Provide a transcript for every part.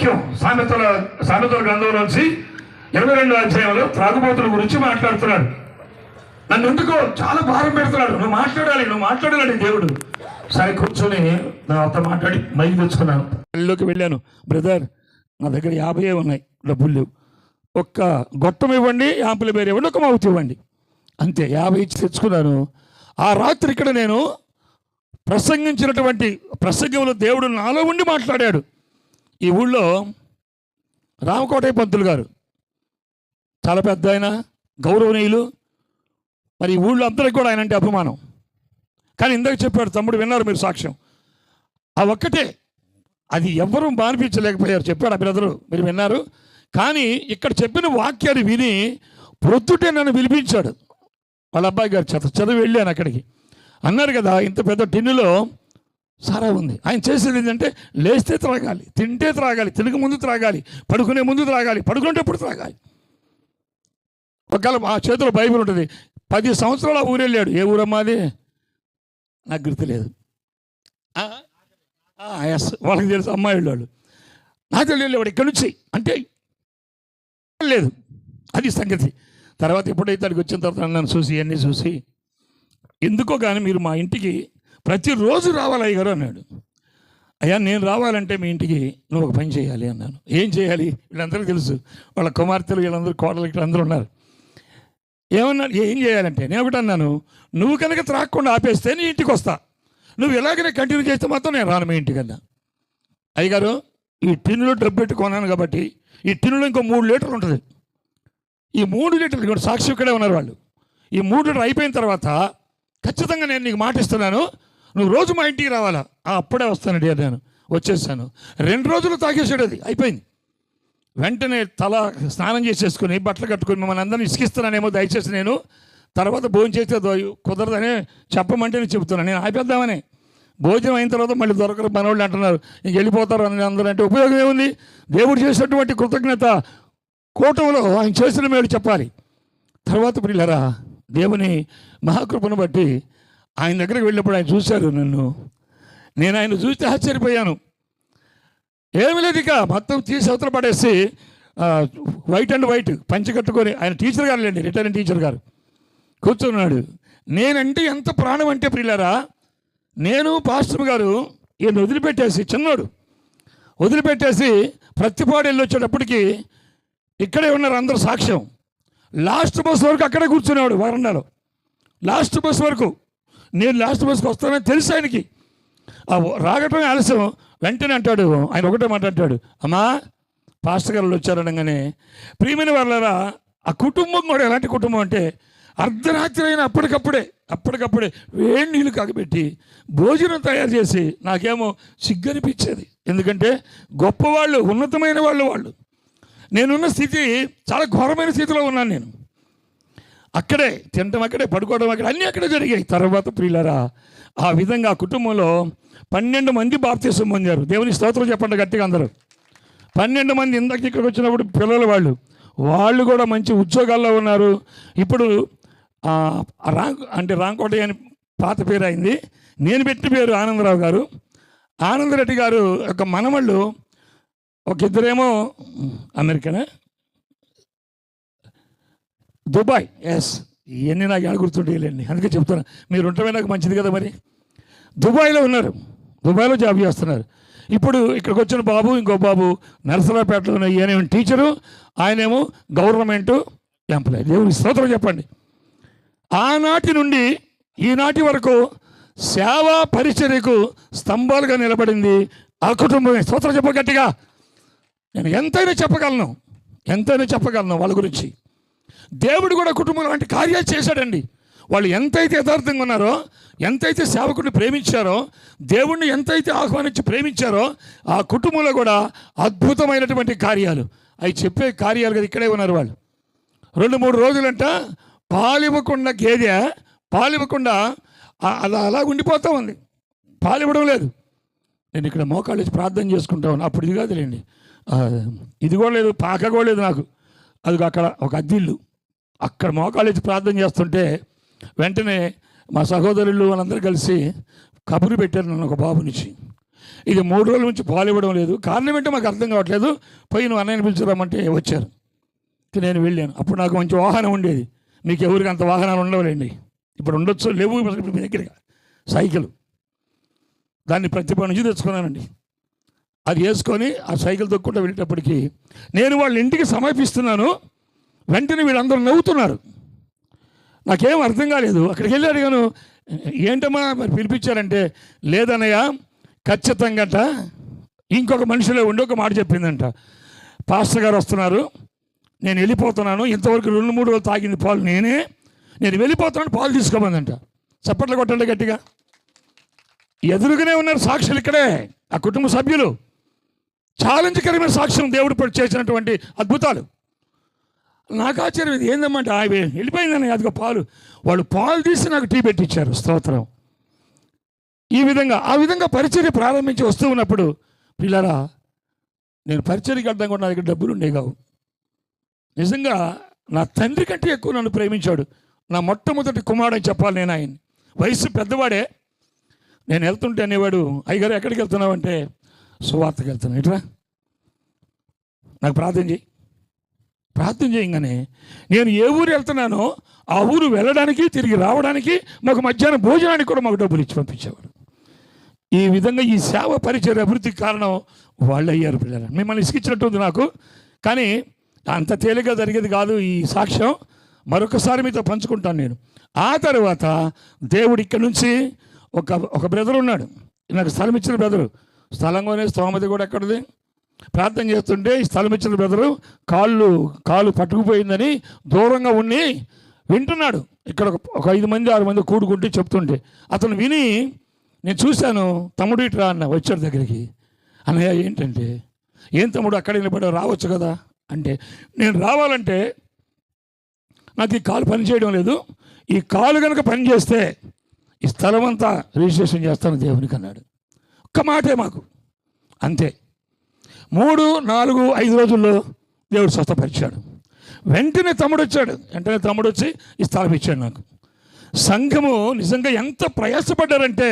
వాక్యం సామెతల సామెతల గ్రంథం నుంచి ఇరవై రెండో అధ్యాయంలో త్రాగుబోతుల గురించి మాట్లాడుతున్నాడు. నన్ను ఎందుకో చాలా భారం పెడుతున్నాడు. నువ్వు మాట్లాడాలి నువ్వు మాట్లాడాలి దేవుడు. సరే కూర్చొని నాతో మాట్లాడి మైకి తెచ్చుకున్నాను. ఇల్లుకి వెళ్ళాను. బ్రదర్ నా దగ్గర యాభై ఉన్నాయి. డబ్బులు లేవు. ఒక్క గొట్టం ఇవ్వండి యాంపుల పేరు ఇవ్వండి ఒక మౌత్ ఇవ్వండి. అంతే యాభై ఇచ్చి తెచ్చుకున్నాను. ఆ రాత్రి ఇక్కడ నేను ప్రసంగించినటువంటి ప్రసంగంలో దేవుడు నాలో ఉండి మాట్లాడాడు. ఈ ఊళ్ళో రామకోటయ్య పంతులు గారు చాలా పెద్ద ఆయన గౌరవనీయులు. మరి ఈ ఊళ్ళో అందరికి కూడా ఆయన అంటే అభిమానం. కానీ ఇందాక చెప్పాడు తమ్ముడు విన్నారు మీరు సాక్ష్యం. ఆ ఒక్కటే. అది ఎవ్వరూ మానిపించలేకపోయారు చెప్పాడు ఆ బ్రదరు. మీరు విన్నారు. కానీ ఇక్కడ చెప్పిన వాక్యాన్ని విని ప్రొద్దుటే నన్ను పిలిపించాడు. వాళ్ళ అబ్బాయి గారు చద చదివి వెళ్ళాను అక్కడికి. అన్నారు కదా ఇంత పెద్ద టిన్నులో సారా ఉంది ఆయన చేసేది ఏంటంటే లేస్తే త్రాగాలి తింటే త్రాగాలి తినక ముందు త్రాగాలి పడుకునే ముందు త్రాగాలి పడుకునేటప్పుడు త్రాగాలి. ఒకవేళ ఆ చేతిలో బైబిల్ ఉంటుంది పది సంవత్సరాలు ఆ ఊరు వెళ్ళాడు ఏ ఊరమ్మాది నాకు గుర్తులేదు. ఎస్ వాళ్ళకి తెలుసు అమ్మాయి వాళ్ళు నాకు వెళ్ళేవాడు ఇక్కడి నుంచి. అంటే లేదు. అది సంగతి. తర్వాత ఎప్పుడైతే అక్కడికి వచ్చిన తర్వాత నన్ను చూసి ఇవన్నీ చూసి ఎందుకో కానీ మీరు మా ఇంటికి ప్రతిరోజు రావాలి అయ్యగారు అన్నాడు. అయ్యా నేను రావాలంటే మీ ఇంటికి నువ్వు ఒక పని చేయాలి అన్నాను. ఏం చేయాలి? వీళ్ళందరూ తెలుసు. వాళ్ళ కుమార్తెలు వీళ్ళందరూ కోడలు వీళ్ళందరూ ఉన్నారు. ఏమన్నా ఏం చేయాలంటే నేను ఒకటి అన్నాను. నువ్వు కనుక త్రాగకుండా ఆపేస్తే నీ ఇంటికి వస్తా. నువ్వు ఎలాగైనా కంటిన్యూ చేస్తే మాత్రం నేను రాను మీ ఇంటికన్నా అయ్యగారు ఈ టిన్నులో డబ్బు పెట్టి కొన్నాను కాబట్టి ఈ టిన్నులో ఇంకో మూడు లీటర్లు ఉంటుంది. ఈ మూడు లీటర్లు ఇక్కడ సాక్షి ఇక్కడే ఉన్నారు వాళ్ళు. ఈ మూడు లీటర్లు అయిపోయిన తర్వాత ఖచ్చితంగా నేను నీకు మాట ఇస్తున్నాను. నువ్వు రోజు మా ఇంటికి రావాలా? అప్పుడే అప్పుడే వస్తానండి నేను వచ్చేసాను. రెండు రోజులు తాగేసాడు అది. అయిపోయింది. వెంటనే తల స్నానం చేసేసుకుని బట్టలు కట్టుకుని మిమ్మల్ని అందరినీ ఇసుకిస్తున్నానేమో దయచేసి నేను. తర్వాత భోజనం చేస్తే దో- కుదరదనే చెప్పమంటే నేను చెప్తున్నాను నేను ఆపేద్దామని. భోజనం అయిన తర్వాత మళ్ళీ దొరకరు మనోళ్ళు అంటున్నారు. ఇంక వెళ్ళిపోతారు అని అందరూ అంటే ఉపయోగం ఏముంది? దేవుడు చేసినటువంటి కృతజ్ఞత కూటంలో ఆయన చేసిన మేలు చెప్పాలి. తర్వాత పిల్లరా దేవుని మహాకృపను బట్టి ఆయన దగ్గరికి వెళ్ళినప్పుడు ఆయన చూశారు నన్ను. నేను ఆయన చూస్తే ఆశ్చర్యపోయాను. ఏమి లేదు ఇక మొత్తం తీసి అవతల పడేసి వైట్ అండ్ వైట్ పంచి కట్టుకొని ఆయన టీచర్ గారు లేండి రిటైర్డ్ టీచర్ గారు. కూర్చున్నాడు. నేనంటే ఎంత ప్రాణం అంటే ప్రియులారా నేను పాస్టర్ గారు ఈయన వదిలిపెట్టేసి చిన్నోడు. వదిలిపెట్టేసి ప్రతిపాడు వెళ్ళి వచ్చేటప్పటికి ఇక్కడే ఉన్నారు అందరూ సాక్ష్యం. లాస్ట్ బస్ వరకు అక్కడే కూర్చునేవాడు వరండాలో లాస్ట్ బస్ వరకు నేను లాస్ట్ బస్కి వస్తానని తెలుసు ఆయనకి. రాగటమే రాగటం ఆలస్యం. వెంటనే అంటాడు ఆయన ఒకటే మాట అంటాడు అమ్మా పాస్టర్ గారు వచ్చారనగానే ప్రియమైన వాళ్ళరా ఆ కుటుంబం కూడా ఎలాంటి కుటుంబం అంటే అర్ధరాత్రి అయిన అప్పటికప్పుడే అప్పటికప్పుడే వేడి నీళ్ళు కాగబెట్టి భోజనం తయారు చేసి నాకేమో సిగ్గనిపించేది. ఎందుకంటే గొప్పవాళ్ళు ఉన్నతమైన వాళ్ళు వాళ్ళు. నేనున్న స్థితి చాలా ఘోరమైన స్థితిలో ఉన్నాను నేను. అక్కడే తినటం అక్కడే పడుకోవడం అక్కడే అన్నీ అక్కడే జరిగాయి. తర్వాత ప్రియులరా ఆ విధంగా కుటుంబంలో పన్నెండు మంది బాప్తీసం పొందారు. దేవుని స్తోత్రం చెప్పండి గట్టిగా అందరూ. పన్నెండు మంది ఇందాక ఇక్కడికి వచ్చినప్పుడు పిల్లలు వాళ్ళు. వాళ్ళు కూడా మంచి ఉద్యోగాల్లో ఉన్నారు. ఇప్పుడు రాంగ్ అంటే రాంకోట అని పాత పేరు అయింది. నేను పెట్టిన పేరు ఆనందరావు గారు. ఆనందరెడ్డి గారు ఒక మనమళ్ళు ఒక ఇద్దరేమో అమెరికనే? దుబాయ్. ఎస్ ఇవన్నీ నాకు ఎలా అందుకే చెప్తాను మీరు ఉండటమే నాకు మంచిది కదా మరి? దుబాయ్లో ఉన్నారు. దుబాయ్లో జాబ్ చేస్తున్నారు. ఇప్పుడు ఇక్కడికి వచ్చిన బాబు ఇంకో బాబు నరసరాపేటలో ఉన్న ఈయనేమో టీచరు ఆయనేమో గవర్నమెంట్ ఎంప్లాయీ. దేవుని స్తోత్రం చెప్పండి. ఆనాటి నుండి ఈనాటి వరకు సేవా పరిచర్యకు స్తంభాలుగా నిలబడింది ఆ కుటుంబమే. స్తోత్రం చెప్ప గట్టిగా. నేను ఎంతైనా చెప్పగలను. ఎంతైనా చెప్పగలను వాళ్ళ గురించి. దేవుడు కూడా కుటుంబం లాంటి కార్యాలు చేశాడండి. వాళ్ళు ఎంతైతే యథార్థంగా ఉన్నారో ఎంతైతే సేవకుడిని ప్రేమించారో దేవుణ్ణి ఎంతైతే ఆహ్వానించి ప్రేమించారో ఆ కుటుంబంలో కూడా అద్భుతమైనటువంటి కార్యాలు. అవి చెప్పే కార్యాలు కదా ఇక్కడే ఉన్నారు వాళ్ళు. రెండు మూడు రోజులంట పాలివ్వకుండా గేదె పాలివ్వకుండా అలా అలా ఉండిపోతా ఉంది. పాలివ్వడం లేదు. నేను ఇక్కడ మోకాళ్ళు ప్రార్థన చేసుకుంటా ఉన్నా. అప్పుడు ఇది కాదులేండి. ఇది కూడా లేదు పాక కూడా లేదు నాకు. అది అక్కడ ఒక అద్దిల్లు. అక్కడ మోకాళ్ళు ప్రార్థన చేస్తుంటే వెంటనే మా సహోదరులు వాళ్ళందరూ కలిసి కబురు పెట్టారు నన్ను ఒక బాబు నుంచి. ఇది మూడు రోజుల నుంచి పాలు ఇవ్వడం లేదు. కారణం ఏంటో మాకు అర్థం కావట్లేదు. పోయి నువ్వు అన్నయ్యని పిలిచిరామంటే వచ్చారు. నేను వెళ్ళాను. అప్పుడు నాకు మంచి వాహనం ఉండేది. మీకు ఎవరికి అంత వాహనాలు ఉండవులేండి. ఇప్పుడు ఉండొచ్చు లేవు మీ దగ్గర సైకిల్. దాన్ని ప్రతిభ నుంచి తెచ్చుకున్నానండి. అది వేసుకొని ఆ సైకిల్ తొక్కుంటూ వెళ్ళేటప్పటికి నేను వాళ్ళ ఇంటికి సమర్పిస్తున్నాను. వెంటనే వీళ్ళందరూ నవ్వుతున్నారు. నాకేం అర్థం కాలేదు. అక్కడికి వెళ్ళి అడిగాను ఏంటమ్మా మరి పిలిపించారంటే లేదన్నయ్య ఖచ్చితంగాట ఇంకొక మనిషిలో ఉండి ఒక మాట చెప్పిందంట. పాస్టర్ గారు వస్తున్నారు నేను వెళ్ళిపోతున్నాను ఇంతవరకు రెండు మూడు రోజులు తాగింది పాలు నేనే నేను వెళ్ళిపోతున్నాను పాలు తీసుకోమందంట. చప్పట్లు కొట్టండి గట్టిగా. ఎదురుగానే ఉన్నారు సాక్షులు ఇక్కడే ఆ కుటుంబ సభ్యులు. ఛాలెంజ్కరమైన సాక్ష్యం దేవుడు పడి చేసినటువంటి అద్భుతాలు. నాకు ఆశ్చర్యం ఇది. ఏందమ్మంటే ఆ వెళ్ళిపోయిందని అదిగో పాలు. వాళ్ళు పాలు తీసి నాకు టీ పెట్టించారు స్తోత్రం. ఈ విధంగా ఆ విధంగా పరిచర్య ప్రారంభించి వస్తూ ఉన్నప్పుడు పిల్లరా నేను పరిచర్యకి అర్థం కూడా నా దగ్గర డబ్బులు ఉండే కావు. నిజంగా నా తండ్రి కంటే ఎక్కువ నన్ను ప్రేమించాడు. నా మొట్టమొదటి కుమారుడు అని చెప్పాలి నేను ఆయన వయసు పెద్దవాడే. నేను వెళ్తుంటే అనేవాడు అయ్యగారు ఎక్కడికి వెళ్తున్నావు అంటే సువార్తకి వెళ్తున్నాను ఇట్రా. నాకు ప్రార్థన చేయి ప్రార్థన చేయగానే నేను ఏ ఊరు వెళ్తున్నానో ఆ ఊరు వెళ్ళడానికి తిరిగి రావడానికి మాకు మధ్యాహ్నం భోజనానికి కూడా మాకు డబ్బులు ఇచ్చి పంపించేవాడు ఈ విధంగా ఈ సేవ పరిచయ అభివృద్ధికి కారణం వాళ్ళు అయ్యారు పిల్లలు. మిమ్మల్ని ఇసుకిచ్చినట్టుంది నాకు కానీ అంత తేలిగ్గా జరిగేది కాదు ఈ సాక్ష్యం. మరొకసారి మీతో పంచుకుంటాను నేను. ఆ తర్వాత దేవుడు ఇక్కడ నుంచి ఒక ఒక బ్రదర్ ఉన్నాడు. నాకు స్థలం ఇచ్చిన బ్రదరు. స్థలం కొనే స్తోమతి కూడా ఎక్కడిది? ప్రార్థన చేస్తుంటే ఈ స్థలం ఇచ్చిన బ్రదరు కాళ్ళు కాలు పట్టుకుపోయిందని దూరంగా ఉండి వింటున్నాడు. ఇక్కడ ఒక ఒక ఐదు మంది ఆరు మంది కూడుకుంటే చెప్తుంటే అతను విని నేను చూశాను తమ్ముడు ఇట్రా అన్న వచ్చాడు దగ్గరికి. అన్నయ్య ఏంటంటే? ఏం తమ్ముడు అక్కడ నిలబడి రావచ్చు కదా? అంటే నేను రావాలంటే నాకు ఈ కాలు పనిచేయడం లేదు. ఈ కాలు కనుక పనిచేస్తే ఈ స్థలం అంతా రిజిస్ట్రేషన్ చేస్తాను దేవునికి అన్నాడు. ఒక్క మాటే మాకు. అంతే. మూడు నాలుగు ఐదు రోజుల్లో దేవుడు స్వస్థపరిచాడు. వెంటనే తమ్ముడు వచ్చాడు వెంటనే తమ్ముడు వచ్చి ఈ స్థలం ఇచ్చాడు నాకు. సంఘము నిజంగా ఎంత ప్రయాసపడ్డారంటే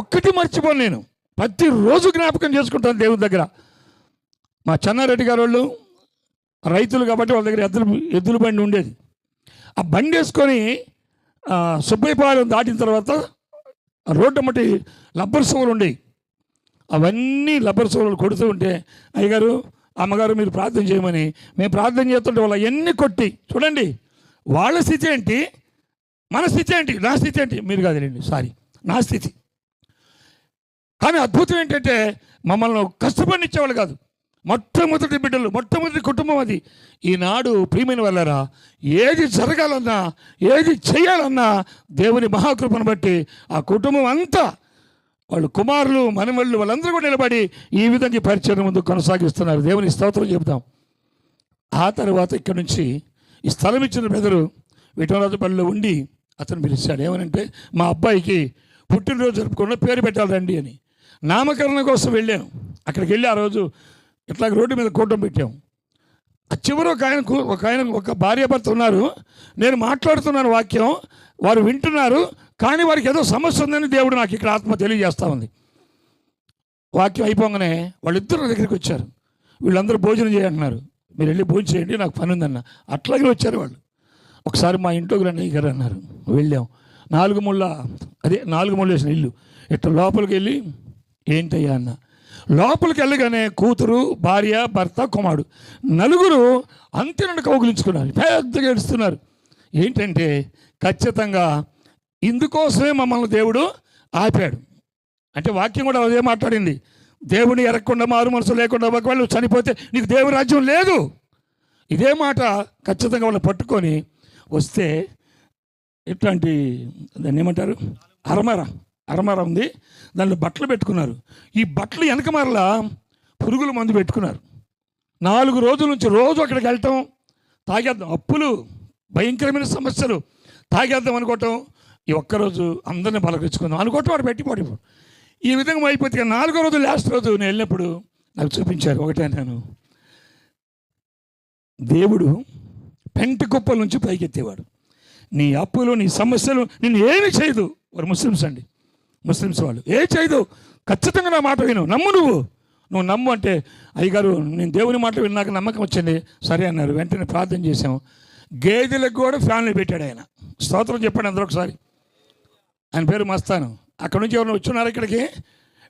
ఒక్కటి మర్చిపోను నేను. ప్రతిరోజు జ్ఞాపకం చేసుకుంటాను దేవుని దగ్గర. మా చెన్నారెడ్డి గారు వాళ్ళు రైతులు కాబట్టి వాళ్ళ దగ్గర ఎద్దులు ఎద్దుల బండి ఉండేది. ఆ బండి వేసుకొని సుబ్బయ్యపాలెం దాటిన తర్వాత రోడ్డు మట్టి లబ్బర్ సోలు ఉండేవి. అవన్నీ లబ్బర్ సోలు కొడుతూ ఉంటే అయ్యగారు అమ్మగారు మీరు ప్రార్థన చేయమని. మేము ప్రార్థన చేస్తుంటే వాళ్ళు అవన్నీ కొట్టి చూడండి వాళ్ళ స్థితి ఏంటి? మన స్థితి ఏంటి? నా స్థితి ఏంటి? మీరు కాదండి సారీ నా స్థితి. కానీ అద్భుతం ఏంటంటే మమ్మల్ని కష్టపడినిచ్చేవాళ్ళు కాదు. మొట్టమొదటి బిడ్డలు మొట్టమొదటి కుటుంబం అది. ఈనాడు ప్రియమైన వాళ్ళరా ఏది జరగాలన్నా ఏది చేయాలన్నా దేవుని మహాకృపను బట్టి ఆ కుటుంబం అంతా వాళ్ళు కుమారులు మనవళ్ళు వాళ్ళందరూ కూడా నిలబడి ఈ విధంగా పరిచయం ముందు కొనసాగిస్తున్నారు. దేవుని స్తోత్రం చెబుతాం. ఆ తర్వాత ఇక్కడ నుంచి ఈ స్థలం ఇచ్చిన బెదరు విఠలరాజపల్లిలో ఉండి అతను పిలిచాడు. ఏమనంటే మా అబ్బాయికి పుట్టినరోజు జరుపుకున్న పేరు పెట్టాలి రండి అని. నామకరణం కోసం వెళ్ళాను. అక్కడికి వెళ్ళి ఆ రోజు ఇట్లా రోడ్డు మీద కూటం పెట్టాం. ఆ చివరి ఒక ఆయన ఒక ఆయన ఒక భార్యాభర్త ఉన్నారు. నేను మాట్లాడుతున్నాను వాక్యం. వారు వింటున్నారు. కానీ వారికి ఏదో సమస్య ఉందని దేవుడు నాకు ఇక్కడ ఆత్మ తెలియజేస్తా ఉంది. వాక్యం అయిపోగానే వాళ్ళిద్దరు దగ్గరికి వచ్చారు. వీళ్ళందరూ భోజనం చేయంటున్నారు. మీరు వెళ్ళి భోజనం చేయండి నాకు పని ఉందన్న. అట్లాగే వచ్చారు వాళ్ళు. ఒకసారి మా ఇంట్లోకి రండి గారు అన్నారు వెళ్ళాం. నాలుగు ముళ్ళ అదే నాలుగు ముళ్ళు వేసిన ఇల్లు. ఇట్లా లోపలికి వెళ్ళి ఏంటయ్యా అన్న. లోపలికి వెళ్ళగానే కూతురు భార్య భర్త కుమారుడు నలుగురు అంతే కౌగులించుకున్నారు. పెద్దగా ఏడుస్తున్నారు. ఏంటంటే ఖచ్చితంగా ఇందుకోసమే మమ్మల్ని దేవుడు ఆపాడు. అంటే వాక్యం కూడా అదే మాట్లాడింది. దేవుని ఎరగకుండా మారు మనసు లేకుండా ఒకవేళ నువ్వు చనిపోతే నీకు దేవుని రాజ్యం లేదు. ఇదే మాట ఖచ్చితంగా వాళ్ళు పట్టుకొని వస్తే ఇట్లాంటి దాన్ని ఏమంటారు? అరమర. అరమర ఉంది. దానిలో బట్టలు పెట్టుకున్నారు. ఈ బట్టలు వెనక మరలా పురుగుల మందు పెట్టుకున్నారు. నాలుగు రోజుల నుంచి రోజు అక్కడికి వెళ్ళటం తాగేద్దాం. అప్పులు భయంకరమైన సమస్యలు. తాగేద్దాం అనుకోవటం. ఈ ఒక్కరోజు అందరిని పలకరించుకుందాం. అనుకోవటం వాడు పెట్టి పడిపో ఈ విధంగా అయిపోతే నాలుగో రోజు లాస్ట్ రోజు నేను వెళ్ళినప్పుడు నాకు చూపించారు ఒకటే నేను దేవుడు పెంట కుప్పల నుంచి పైకెత్తేవాడు. నీ అప్పులు నీ సమస్యలు నేను ఏమి చేయదు. వారు ముస్లిమ్స్ అండి. ముస్లిమ్స్ వాళ్ళు. ఏ చేయదు. ఖచ్చితంగా నా మాట విను. నమ్ము నువ్వు. నువ్వు నమ్ము అంటే అయ్యగారు నేను దేవుని మాట విన్నాక నమ్మకం వచ్చింది. సరే అన్నారు. వెంటనే ప్రార్థన చేశాము. గేదెలకు కూడా ఫ్యాన్లు పెట్టాడు ఆయన. స్తోత్రం చెప్పండి అందరూ ఒకసారి. ఆయన పేరు మస్తాను. అక్కడ నుంచి ఎవరైనా వచ్చున్నారు ఇక్కడికి?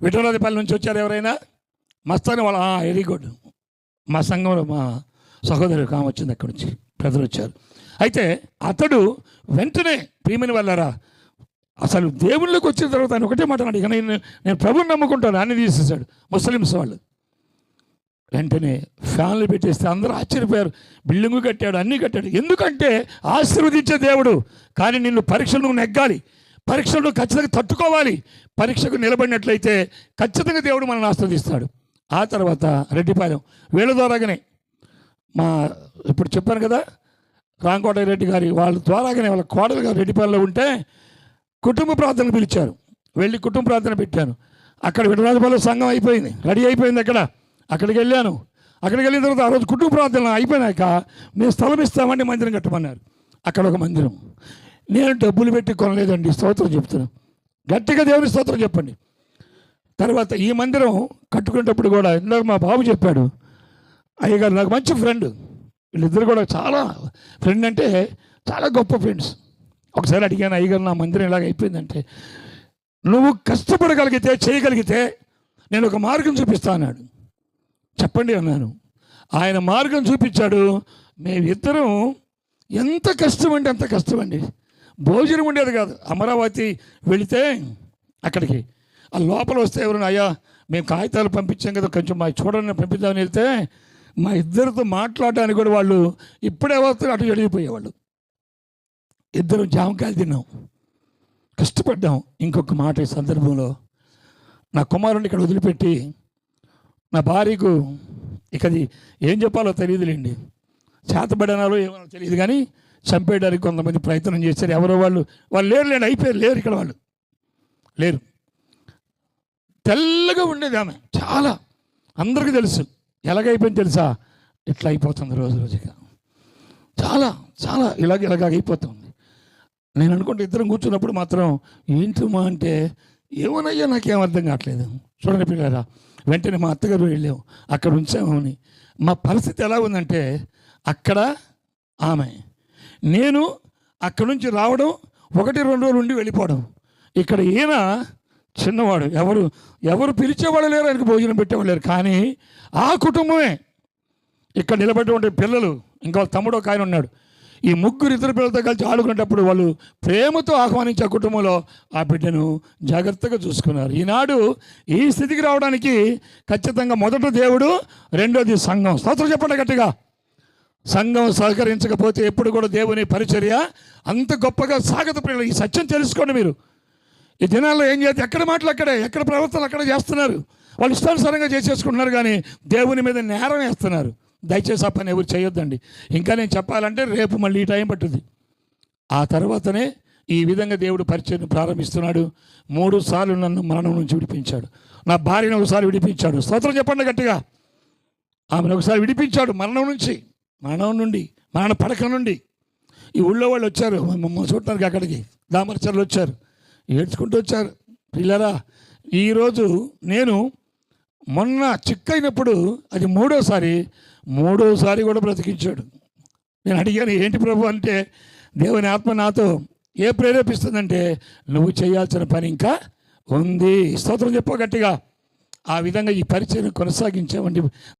విఠలాదిపల్లి నుంచి వచ్చారు ఎవరైనా? మస్తాను వాళ్ళ వెరీ గుడ్. మా సంఘంలో మా సహోదరు కామ వచ్చింది అక్కడి నుంచి. ప్రజలు వచ్చారు. అయితే అతడు వెంటనే ప్రియమని వెళ్ళారా అసలు దేవుళ్ళకి వచ్చిన తర్వాత ఆయన ఒకటే మాట ఇక నేను నేను ప్రభుని నమ్ముకుంటాను. అన్ని తీసేశాడు. ముస్లిమ్స్ వాళ్ళు. వెంటనే ఫ్యాన్లు పెట్టేస్తే అందరూ ఆశ్చర్యపోయారు. బిల్డింగు కట్టాడు అన్నీ కట్టాడు. ఎందుకంటే ఆశీర్వదించే దేవుడు. కానీ నిన్ను పరీక్షలు నువ్వు నెగ్గాలి. పరీక్షలు ఖచ్చితంగా తట్టుకోవాలి. పరీక్షకు నిలబడినట్లయితే ఖచ్చితంగా దేవుడు మనల్ని ఆస్వాదిస్తాడు. ఆ తర్వాత రెడ్డిపాలెం. వీళ్ళ ద్వారాగానే. మా ఇప్పుడు చెప్పాను కదా రాంకోట రెడ్డి గారి వాళ్ళ ద్వారాగానే వాళ్ళ కోడలు గారు రెడ్డిపాలెంలో ఉంటే కుటుంబ ప్రార్థనలు పిలిచారు. వెళ్ళి కుటుంబ ప్రార్థన పెట్టాను అక్కడ విడరాజపాలెం సంఘం అయిపోయింది. రెడీ అయిపోయింది అక్కడ. అక్కడికి వెళ్ళాను. అక్కడికి వెళ్ళిన తర్వాత ఆ రోజు కుటుంబ ప్రార్థన అయిపోయినాక మేము స్థలం ఇస్తామండి మందిరం కట్టమన్నారు. అక్కడ ఒక మందిరం. నేను డబ్బులు పెట్టి కొనలేదండి స్తోత్రం చెప్తున్నాను గట్టిగా దేవుని స్తోత్రం చెప్పండి. తర్వాత ఈ మందిరం కట్టుకునేటప్పుడు కూడా ఇందాక మా బాబు చెప్పాడు అయ్యగారు నాకు మంచి ఫ్రెండ్ వీళ్ళిద్దరు కూడా చాలా ఫ్రెండ్ అంటే చాలా గొప్ప ఫ్రెండ్స్ ఒకసారి అడిగాను అయ్యగారు నా మందిరం ఇలాగ అయిపోయిందంటే నువ్వు కష్టపడగలిగితే చేయగలిగితే నేను ఒక మార్గం చూపిస్తా అన్నాడు. చెప్పండి అన్నాను. ఆయన మార్గం చూపించాడు మేమిద్దరం ఎంత కష్టం అంటే అంత కష్టం అండి భోజనం ఉండేది కాదు. అమరావతి వెళితే అక్కడికి. ఆ లోపల వస్తే ఎవరైనా అయ్యా మేము కాగితాలు పంపించాం కదా కొంచెం మా చూడండి పంపిద్దామని వెళ్తే మా ఇద్దరితో మాట్లాడడానికి కూడా వాళ్ళు ఇప్పుడే వస్తారు అటు ఎడిగిపోయేవాళ్ళు ఇద్దరం జామకాయలు తిన్నాం. కష్టపడ్డాం. ఇంకొక మాట ఈ సందర్భంలో. నా కుమారుని ఇక్కడ వదిలిపెట్టి నా భార్యకు ఇక అది ఏం చెప్పాలో తెలియదులేండి. చేతబడినాలో ఏమో తెలియదు కానీ చంపేయడానికి కొంతమంది ప్రయత్నం చేశారు. ఎవరో వాళ్ళు వాళ్ళు లేరు లేండి అయిపోయారు లేరు ఇక్కడ వాళ్ళు. లేరు. తెల్లగా ఉండేది ఆమె చాలా. అందరికీ తెలుసు. ఎలాగైపోయింది తెలుసా? ఇట్లా అయిపోతుంది రోజు రోజుగా చాలా చాలా ఇలాగ ఇలాగ అయిపోతుంది. నేను అనుకుంటే ఇద్దరం కూర్చున్నప్పుడు మాత్రం ఏంటమ్మా అంటే ఏమోనయ్యా నాకేం అర్థం కావట్లేదు. చూడండి పిల్లరా వెంటనే మా అత్తగారు వెళ్ళాము అక్కడ ఉంచామని. మా పరిస్థితి ఎలా ఉందంటే అక్కడ ఆమె నేను అక్కడి నుంచి రావడం ఒకటి రెండు రోజులు ఉండి వెళ్ళిపోవడం. ఇక్కడ ఈయన చిన్నవాడు. ఎవరు ఎవరు పిలిచేవాళ్ళు లేరు ఆయనకు భోజనం పెట్టేవాళ్ళు లేరు. కానీ ఆ కుటుంబమే ఇక్కడ నిలబెట్టే పిల్లలు ఇంకా వాళ్ళ తమ్ముడు ఒక ఆయన ఉన్నాడు. ఈ ముగ్గురు ఇద్దరు పిల్లలతో కలిసి ఆడుకునేటప్పుడు వాళ్ళు ప్రేమతో ఆహ్వానించే ఆ కుటుంబంలో ఆ బిడ్డను జాగ్రత్తగా చూసుకున్నారు. ఈనాడు ఈ స్థితికి రావడానికి ఖచ్చితంగా మొదట దేవుడు రెండోది సంఘం. స్తోత్రం చెప్పండి గట్టిగా. సంఘం సహకరించకపోతే ఎప్పుడు కూడా దేవుని పరిచర్య అంత గొప్పగా సాగత ప్రియులు. ఈ సత్యం తెలుసుకోండి మీరు. ఈ దినాల్లో ఏం చేస్తే ఎక్కడ మాటలు అక్కడే? ఎక్కడ ప్రవర్తనలు అక్కడ చేస్తున్నారు? వాళ్ళు ఇష్టానుసారంగా చేసేసుకుంటున్నారు కానీ దేవుని మీద నేరం వేస్తున్నారు. దయచేసి ఆ పని ఎవరు చేయొద్దండి. ఇంకా నేను చెప్పాలంటే రేపు మళ్ళీ ఈ టైం పట్టుద్ది. ఆ తర్వాతనే ఈ విధంగా దేవుడు పరిచయం ప్రారంభిస్తున్నాడు. మూడు సార్లు నన్ను మరణం నుంచి విడిపించాడు. నా భార్యను ఒకసారి విడిపించాడు. స్తోత్రం చెప్పండి గట్టిగా. ఆమెను ఒకసారి విడిపించాడు మరణం నుంచి. మరణం నుండి మరణ పడక నుండి. ఈ ఊళ్ళో వాళ్ళు వచ్చారు మమ్మల్ని చూడటానికి అక్కడికి. దామరచర్లు వచ్చారు. ఏడ్చుకుంటూ వచ్చారు. పిల్లరా ఈరోజు నేను మొన్న చిక్కైనప్పుడు అది మూడోసారి మూడోసారి కూడా బ్రతికించాడు. నేను అడిగాను ఏంటి ప్రభు? అంటే దేవుని ఆత్మ నాతో ఏ ప్రేరేపిస్తుందంటే నువ్వు చేయాల్సిన పని ఇంకా ఉంది. స్తోత్రం చెప్పు గట్టిగా. ఆ విధంగా ఈ పరిచయం కొనసాగించామండి.